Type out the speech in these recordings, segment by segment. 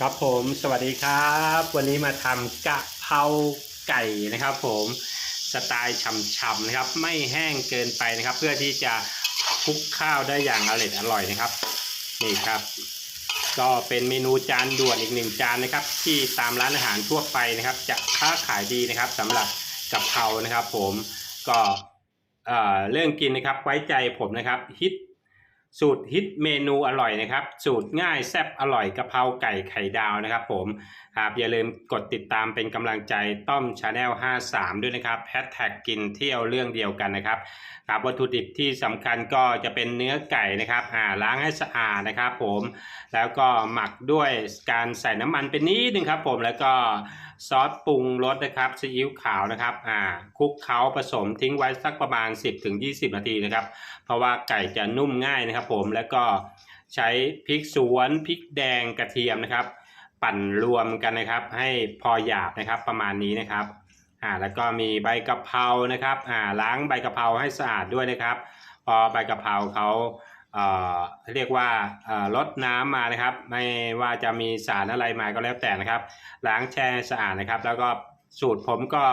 ครับผมสวัสดีครับ วันนี้มาทำกะเพราไก่นะครับ ผมสไตล์ฉ่ำๆนะครับ ไม่แห้งเกินไปนะครับ เพื่อที่จะคลุกข้าวได้อย่างอร่อยอร่อยนะครับนี่ครับ ก็เป็นเมนูจานด่วนอีกหนึ่งจานนะครับ ที่ตามร้านอาหารทั่วไปนะครับ จะค้าขายดีนะครับสำหรับกะเพรานะครับ ผมก็เอ่อเรื่องกินนะครับไว้ใจผมนะครับฮิต สูตรฮิตเมนูอร่อยนะครับ สูตรง่ายแซ่บอร่อยกะเพราไก่ไข่ดาวนะครับ ผมครับอย่าลืมกดติดตามเป็นกำลังใจต้อมชาแนล53 ด้วยนะครับแฮชแท็กกินเที่ยวเรื่องเดียวกันนะครับครับวัตถุดิบที่สำคัญก็จะเป็นเนื้อไก่นะครับอ่าล้างให้สะอาดนะครับ ผมแล้วก็หมักด้วยการใส่น้ำมันเป็นนิดนึงครับ ผมแล้วก็ ซอสปรุงรสนะครับซีอิ๊วขาวนะครับอ่าคลุกเคล้าผสมทิ้งไว้สักประมาณ 10-20 นาทีนะครับ เพราะว่าไก่จะนุ่มง่ายนะครับผมแล้วก็ใช้พริกสวนพริกแดงกระเทียมนะครับ ปั่นรวมกันนะครับ ให้พอหยาบนะครับประมาณนี้นะครับอ่าแล้วก็มีใบกะเพรานะครับอ่าล้างใบกะเพราให้สะอาดด้วยนะครับ พอใบกะเพราเขา เอ่อเรียกว่าเอ่อลดน้ำมานะครับ ไม่ว่าจะมีสารอะไรมาก็แล้วแต่นะครับ ล้างแช่สะอาดนะครับ แล้วก็สูตรผมก็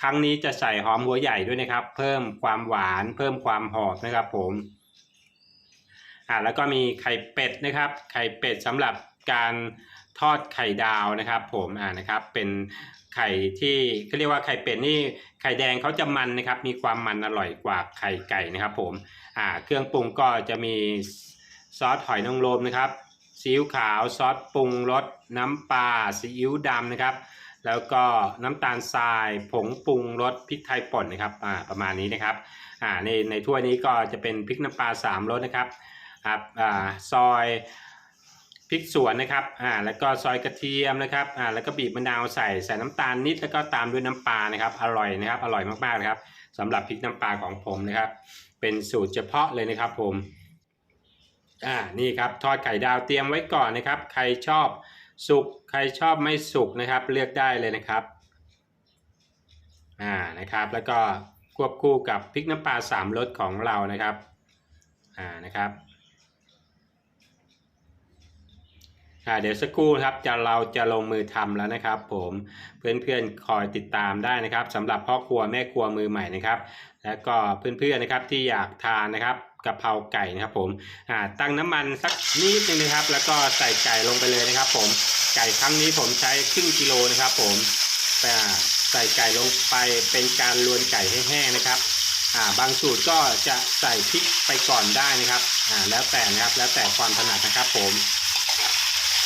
ครั้งนี้จะใส่หอมหัวใหญ่ด้วยนะครับ เพิ่มความหวาน เพิ่มความหอมนะครับ ผมอ่าแล้วก็มีไข่เป็ดนะครับ ไข่เป็ดสำหรับการทอดไข่ดาวนะครับ ผมอ่านะครับ เป็น ไข่ที่เขาเรียกว่าไข่เป็ดนี่ไข่แดงเขาจะมันนะครับ มีความมันอร่อยกว่าไข่ไก่นะครับผมอ่าเครื่องปรุงก็จะมีซอสหอยนางรมนะครับซีอิ๊วขาวซอสปรุงรสน้ำปลาซีอิ๊วดำนะครับ แล้วก็น้ำตาลทราย ผงปรุงรสพริกไทยป่นนะครับอ่าประมาณนี้นะครับอ่าในในถ้วยนี้ก็จะเป็นพริกน้ำปลาสามรสนะครับครับอ่าซอย พริกสวนนะครับอ่าแล้วก็ซอยกระเทียมนะครับอ่าแล้วก็บีบมะนาวใส่ใส่น้ำตาลนิดแล้วก็ตามด้วยน้ำปลานะครับอร่อยนะครับอร่อยมากๆนะครับสำหรับพริกน้ำปลาของผมนะครับ เป็นสูตรเฉพาะเลยนะครับผมอ่านี่ครับทอดไข่ดาวเตรียมไว้ก่อนนะครับ ใครชอบสุกใครชอบไม่สุกนะครับ เลือกได้เลยนะครับอ่านะครับ แล้วก็ควบคู่กับพริกน้ำปลาสามรสของเรานะครับอ่านะครับ อ่าเดี๋ยวสักครู่ครับจะเราจะลงมือทำแล้วนะครับ ผมเพื่อนๆคอยติดตามได้นะครับสำหรับพ่อครัวแม่ครัวมือใหม่นะครับ แล้วก็เพื่อนๆนะครับที่อยากทานนะครับกะเพราไก่นะครับผมอ่าตั้งน้ำมันสักนิดนึงนะครับ แล้วก็ใส่ไก่ลงไปเลยนะครับ ผมไก่ครั้งนี้ผมใช้ครึ่งกิโลนะครับ ผมอ่าใส่ไก่ลงไปเป็นการลวนไก่ให้แห้งนะครับอ่าบางสูตรก็จะใส่พริกไปก่อนได้นะครับอ่าแล้วแต่นะครับแล้วแต่ความถนัดนะครับผม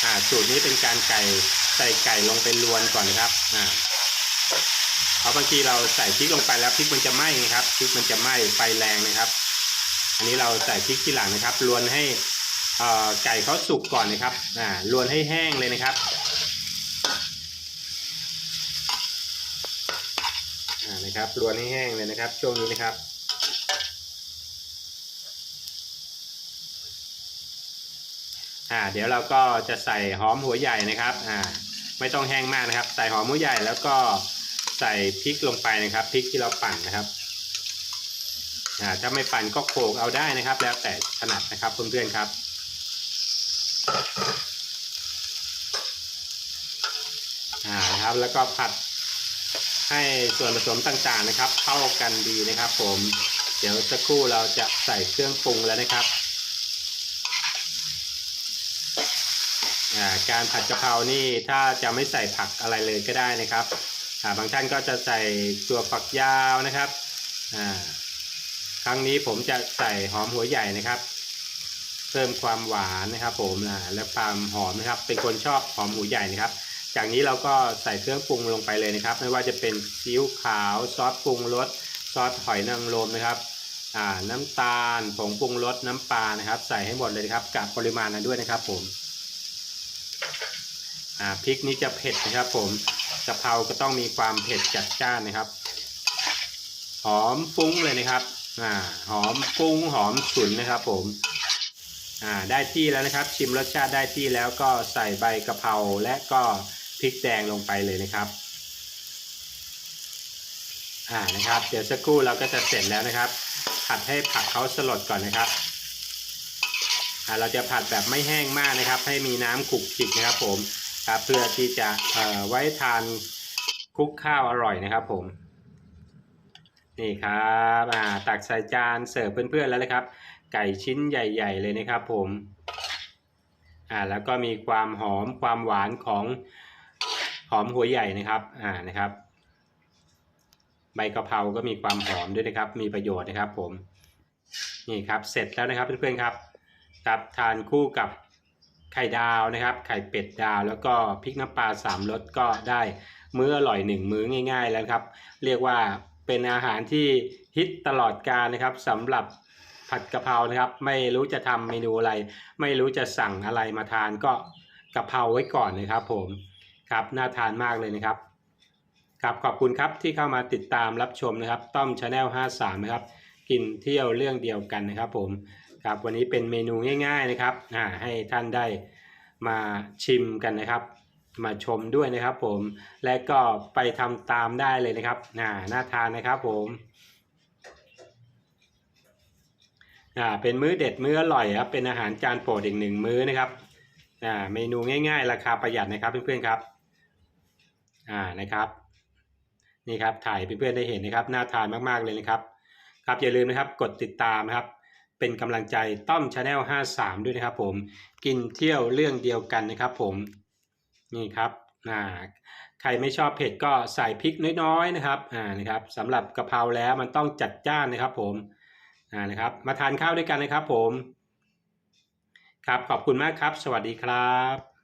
อ่าสูตรนี้เป็นการไก่ใส่ไก่ลงไปลวนก่อนครับอ่าเพราะบางทีเราใส่พริกลงไปแล้วพริกมันจะไหม้ครับพริกมันจะไหม้ไฟแรงนะครับ อันนี้เราใส่พริกทีหลังนะครับลวนให้อ่อไก่เขาสุกก่อนนะครับอ่าลวนให้แห้งเลยนะครับอ่านะครับลวนให้แห้งเลยนะครับ ช่วงนี้นะครับ อ่าเดี๋ยวเราก็จะใส่หอมหัวใหญ่นะครับอ่าไม่ต้องแห้งมากนะครับ ใส่หอมหัวใหญ่แล้วก็ใส่พริกลงไปนะครับพริกที่เราปั่นนะครับอ่าถ้าไม่ปั่นก็โขลกเอาได้นะครับ แล้วแต่ถนัดนะครับเพื่อนๆครับอ่านะครับแล้วก็ผัดให้ส่วนผสมต่างๆนะครับ เข้ากันดีนะครับ ผม เดี๋ยวสักครู่เราจะใส่เครื่องปรุงแล้วนะครับอ่า การผัดกะเพรานี่ถ้าจะไม่ใส่ผักอะไรเลยก็ได้นะครับาบางท่านก็จะใส่ตัวฝักยาวนะครับครั้งนี้ผมจะใส่หอมหัวใหญ่นะครับ เพิ่มความหวานนะครับ ผมและความหอมนะครับ เป็นคนชอบหอมหัวใหญ่นะครับ จากนี้เราก็ใส่เครื่องปรุงลงไปเลยนะครับ ไม่ว่าจะเป็นซีอิ๊วขาวซอสปรุงรสซอสหอยนางรมนะครับน้ำตาลผงปรุงรสน้ำปลานะครับ ใส่ให้หมดเลยครับกับปริมาณนั้นด้วยนะครับ ผม อ่าพริกนี้จะเผ็ดนะครับผมกะเพราก็ต้องมีความเผ็ดจัดจ้านนะครับ หอมฟุ้งเลยนะครับอ่าหอมฟุ้งหอมฉุนนะครับ ผมอ่าได้ที่แล้วนะครับ ชิมรสชาติได้ที่แล้วก็ใส่ใบกะเพราและก็พริกแดงลงไปเลยนะครับอ่านะครับ เดี๋ยวสักครู่เราก็จะเสร็จแล้วนะครับ ผัดให้ผักเขาสลดก่อนนะครับอ่าเราจะผัดแบบไม่แห้งมากนะครับ ให้มีน้ำขลุกขลิกนะครับผม ครับเพื่อที่จะไว้ทานคลุกข้าวอร่อยนะครับผม นี่ครับอ่าตักใส่จานเสิร์ฟเพื่อนๆแล้วนะครับ ไก่ชิ้นใหญ่ ๆ เลยนะครับผมอ่าแล้วก็มีความหอมความหวานของหอมหัวใหญ่นะครับอ่านะครับ ใบกะเพราก็มีความหอมด้วยนะครับ มีประโยชน์นะครับผมนี่ครับเสร็จแล้วนะครับเพื่อนๆครับ ครับทานคู่กับ ไข่ดาวนะครับ ไข่เป็ดดาวแล้วก็พริกน้ำปลาสามรสก็ได้มื้ออร่อยหนึ่งมื้อง่าย ๆ แล้วครับ เรียกว่าเป็นอาหารที่ฮิตตลอดกาลนะครับสำหรับผัดกะเพรานะครับ ไม่รู้จะทำเมนูอะไร ไม่รู้จะสั่งอะไรมาทานก็กะเพราไว้ก่อนเลยครับ ผมครับน่าทานมากเลยนะครับครับขอบคุณครับที่เข้ามาติดตามรับชมนะครับ ต้อมชาแนล53 นะครับ กินเที่ยวเรื่องเดียวกันนะครับ ผม ครับวันนี้เป็นเมนูง่าย ๆนะครับอ่าให้ท่านได้มาชิมกันนะครับ มาชมด้วยนะครับผมและก็ไปทำตามได้เลยนะครับอ่าน่าทานนะครับผมอ่าเป็นมื้อเด็ดมื้ออร่อยครับเป็นอาหารจานโปรดอีกหนึ่งมื้อนะครับอ่าเมนูง่าย ๆ ราคาประหยัดนะครับเพื่อนๆครับอ่านะครับนี่ครับถ่ายเพื่อนๆได้เห็นนะครับน่าทานมากๆเลยนะครับครับอย่าลืมนะครับกดติดตามนะครับ เป็นกำลังใจต้อมชาแนล53 ด้วยนะครับผมกินเที่ยวเรื่องเดียวกันนะครับผมนี่ครับอ่าใครไม่ชอบเผ็ดก็ใส่พริกน้อยๆนะครับอ่านะครับสำหรับกะเพราแล้วมันต้องจัดจ้านนะครับผมอ่านะครับมาทานข้าวด้วยกันนะครับผมครับขอบคุณมากครับ สวัสดีครับ